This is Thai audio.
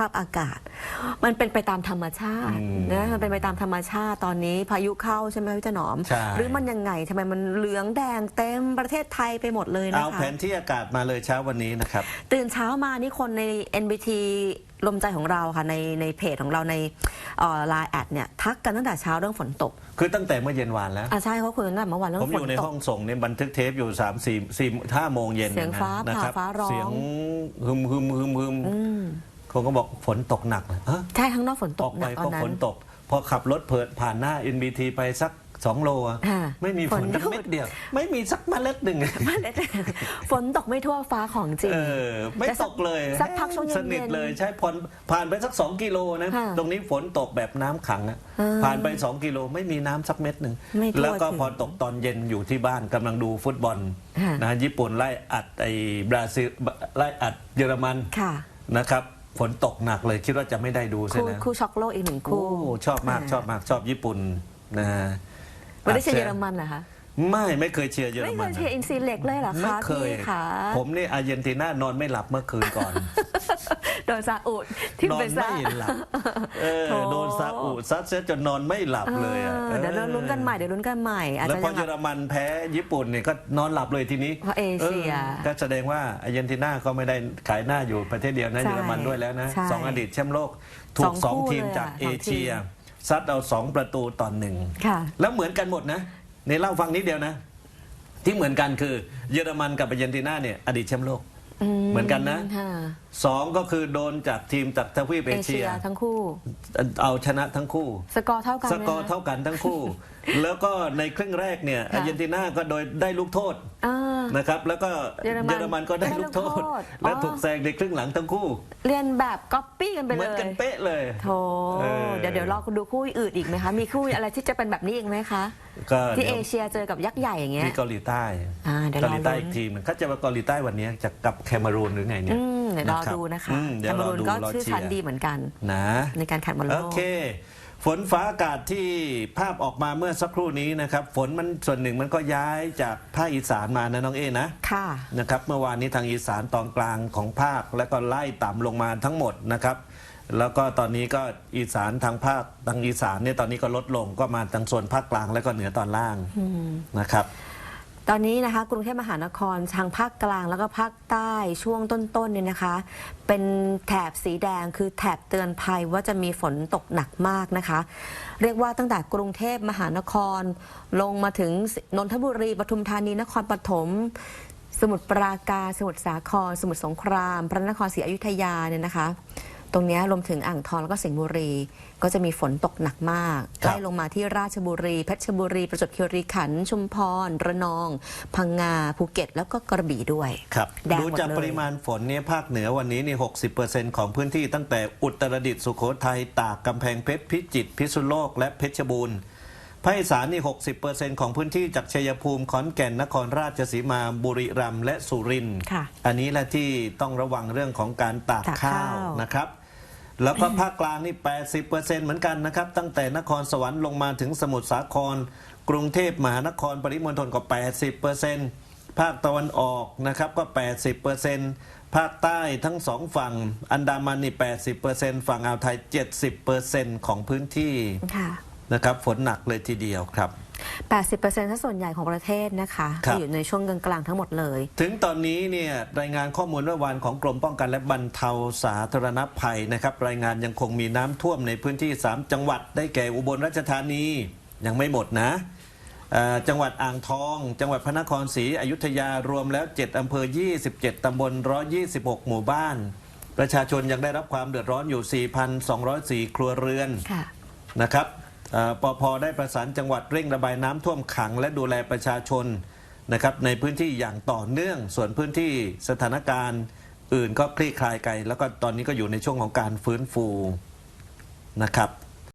ภาพอากาศ มันเป็นไปตามธรรมชาติอืมนะมันเป็นไปตามธรรมชาติตอนนี้พายุเข้าใช่ไหมพี่เจะหนอม ใช่ หรือมันยังไงทำไมมันเหลืองแดงเต็มประเทศไทยไปหมดเลยนะเอาคะแผนที่อากาศมาเลยเช้าวันนี้นะครับ ตื่นเช้ามานี่คนใน NBT ลมใจของเราค่ะในในเพจของเราในไลน์แอดเนี่ยทักกันตั้งแต่เช้าเรื่องฝนตกคือตั้งแต่เมื่อเย็นวานแล้ว อะใช่เขาคุยกันตั้งแต่เมื่อวานเรื่อผมงอฝนยู่ในตห้กองส่งเนี่ยบันทึกเทปอยู่3ามสี่สี่ห้าโมงเย็นเสียงฟ้านะผ่าครับฟ้าร้อง เสียงฮึมฮึมฮึมฮึมอืม เขาก็บอกฝนตกหนักเลยเอ้อใช่ข้างนอกฝนตอกอกหไปนักตอก็นนั้ฝนน ตก พอขับรถเผิดผ่านหน้า NBT ไปสัก2โลอะอ่าไม่มีฝฝนนสักหยุด เม็ดเดียว ไม่มีสักเมล็ดหนึ่งฝนตกไม่ทั่วฟ้าของจริง เออไม่แต่สัตกกเลยสักพักช่วงเย็นๆสนิทเลยใช่ผ่อนผ่านไปสัก2กิโลนะค่ะตรงนี้ฝนตกแบบน้ำขังอะอ่าผ่านไป2กิโลไม่มีน้ำสักเม็ดหนึ่งไม่ทั่วแล้วก็ถึงพอตกตอนเย็นอยู่ที่บ้านกำลังดูฟุตบอลค่ะ นะฮะญี่ปุ่นไล่อัดไอ้บราซิลไล่อัดเยอรมัน ค่ะ นะครับ ฝนตกหนักเลยคิดว่าจะไม่ได้ดูใช่คู่ไหมคู่ช็อกโลกอีกหนึ่งโอ้คู่ชอบมากชอบมากชอบญี่ปุ่นนะฮะไม่ได้เชียร์เยอรมันเหรอคะ ไม่ไม่เคยเชียร์เยอรไม่มัเคนยเชียร์อินซีเล็กเลยเหรอไม่คะเคยพี่คะผมนี่อาร์เจนตินานอนไม่หลับเมื่อคืนก่อน โดนซาอุดที่นอเป็นนซาไม่หลับเออโถ โดนซาอุซัดเสียจนนอนไม่หลับเลยอะเออเดี๋ยวเราลุ้นกันใหม่เดี๋ยวลุ้นกันใหม่ อาจแล้วจะพอยังเยอรมันแพ้ญี่ปุ่นเนี่ยก็นอนหลับเลยทีนี้เพราะเอเชีย ออก็แสดงว่าอาร์เจนตินาก็ไม่ได้ขายหน้าอยู่ประเทศเดียวนะใช่เยอรมันด้วยแล้วนะใช่สองอดีตแชมป์โลก ถูกสสอองงคู่ทีมเลยอะจากสองเอทีมเชีย ซัดเอาสองประตูต่อหนึ่งค่ะ แล้วเหมือนกันหมดนะ ในเล่าฟังนิดเดียวนะ ที่เหมือนกันคือเยอรมันกับอาร์เจนตินาเนี่ยอดีตแชมป์โลก เหมือนกันนะ ค่ะสองก็คือโดนจากทีมจากทวีปเอเอเชีเชียยทั้งคู่ เอาชนะทั้งคู่ สกอร์เท่ากันสไหมกอร์คะเท่ากันทั้งคู่ แล้วก็ในครึ่งแรกเนี่ยค่ะอาร์เจนตินาก็โดยได้ลูกโทษ อ่า นะครับ แล้วก็เยอรมันเยอรมันก็ได้ได้ลูลูกกโทโทษษและอ๋อถูกแซงในครึ่งหลังทั้งคู่ เรียนแบบก๊อปปี้กันไปเหเลมือนกันยเป๊ะเลยโถเออเดี๋ยวเดี๋ยวรอคุณดูคู่อื่นอีกไหมคะ มีคู่อะไรที่จะเป็นแบบนี้อีกไหมคะก็ที่เดี๋เอยวเชียเจอกับยักษ์ใหญ่อย่างเงี้ยมีเกาหลีใต้อ่าเดี๋ยวเกาหลีใต้รอลุ้นอีกทีมหนึงเขาจะมาเกาหลีใต้วันนี้จะกับแคนารูนหรือไงเนี่ยอืมเดี๋ยวรอรับดูนะคะอืมเดี๋แคยวมารอรูนดูก็รอชื่อเชียชั้นร์ดีเหมือนกันนะในการแข่งบอลโลโอกเค ฝนฟ้าอากาศที่ภาพออกมาเมื่อสักครู่นี้นะครับ ฝนมันส่วนหนึ่งมันก็ย้ายจากภาคอีสานมานะน้องเอนะค่ะนะครับ เมื่อวานนี้ทางอีสานตอนกลางของภาค แล้วก็ไล่ต่ำลงมาทั้งหมดนะครับ แล้วก็ตอนนี้ก็อีสานทางภาคทางอีสานเนี่ยตอนนี้ก็ลดลงก็มาทางส่วนภาคกลางและก็เหนือตอนล่างนะครับ ตอนนี้นะคะกรุงเทพมหานครทางภาคกลางแล้วก็ภาคใต้ช่วงต้นๆเนี่ยนะคะ เป็นแถบสีแดงคือแถบเตือนภัยว่าจะมีฝนตกหนักมากนะคะ เรียกว่าตั้งแต่กรุงเทพมหานคร ลงมาถึงนนทบุรีปทุมธานีนครปฐมสมุทรปราการสมุทรสาคร สมุทรสงคราม พระนครศรีอยุธยาเนี่ยนะคะ ตรงเนี้ยรวมถึงอ่างทองแล้วก็สิงห์บุรี ก็จะมีฝนตกหนักมากครับไล่ลงมาที่ราชบุรีเพชรบุรี ประจวบคีรีขันธ์ชุมพร ระนอง พังงาภูเก็ต แล้วก็กระบี่ด้วยครับแดงหมดูดจากเลยปริมาณฝนเนี่ยภาคเหนือวันนี้นี่60%ของพื้นที่ตั้งแต่อุตรดิตถ์สุโขทัยตากกำแพงเพชรพิจิตรพิษณุโลกและเพชรบูรณ์ภาคอีสานนี่ 60%ของพื้นที่จากชัยภูมิขอนแก่นนครราชสีมาบุรีรัมย์และสุรินทร์ค่ะอันนี้แหละที่ต้องระวังเรื่องของการตากตากข้าข้าววนะครับ แล้วก็ภาคกลางนี่ 80%เหมือนกันนะครับ ตั้งแต่นครสวรรค์ลงมาถึงสมุทรสาคร กรุงเทพมหานครปริมณฑลก็ 80%ภาคตะวันออกนะครับก็ 80%ภาคใต้ทั้งสองฝั่ง อันดามันนี่ 80%ฝั่งอ่าวไทย 70%ของพื้นที่ค่ะนะครับฝนหนักเลยทีเดียวครับ 80%ถ้าส่วนใหญ่ของประเทศนะคะครับจะอยู่ในช่วงกลางๆทั้งหมดเลย ถึงตอนนี้เนี่ยรายงานข้อมูลเมื่อวานของกรมป้องกันและบรรเทาสาธารณภัยนะครับรายงานยังคงมีน้ำท่วมในพื้นที่ 3 จังหวัดได้แก่อุบลราชธานียังไม่หมดนะเอ่อจังหวัดอ่างทอง จังหวัดพระนครศรีอยุธยารวมแล้ว 7 อำเภอ 27 ตำบล 126 หมู่บ้าน ประชาชนยังได้รับความเดือดร้อนอยู่ 4,204 ครัวเรือนค่ะนะครับเอ่อ ปพได้ประสานจังหวัดเร่งระบายน้ำท่วมขัง และดูแลประชาชนนะครับในพื้นที่อย่างต่อเนื่อง ส่วนพื้นที่สถานการณ์อื่นก็คลี่คลายไปแล้วก็ตอนนี้ก็อยู่ในช่วงของการฟื้นฟูนะครับ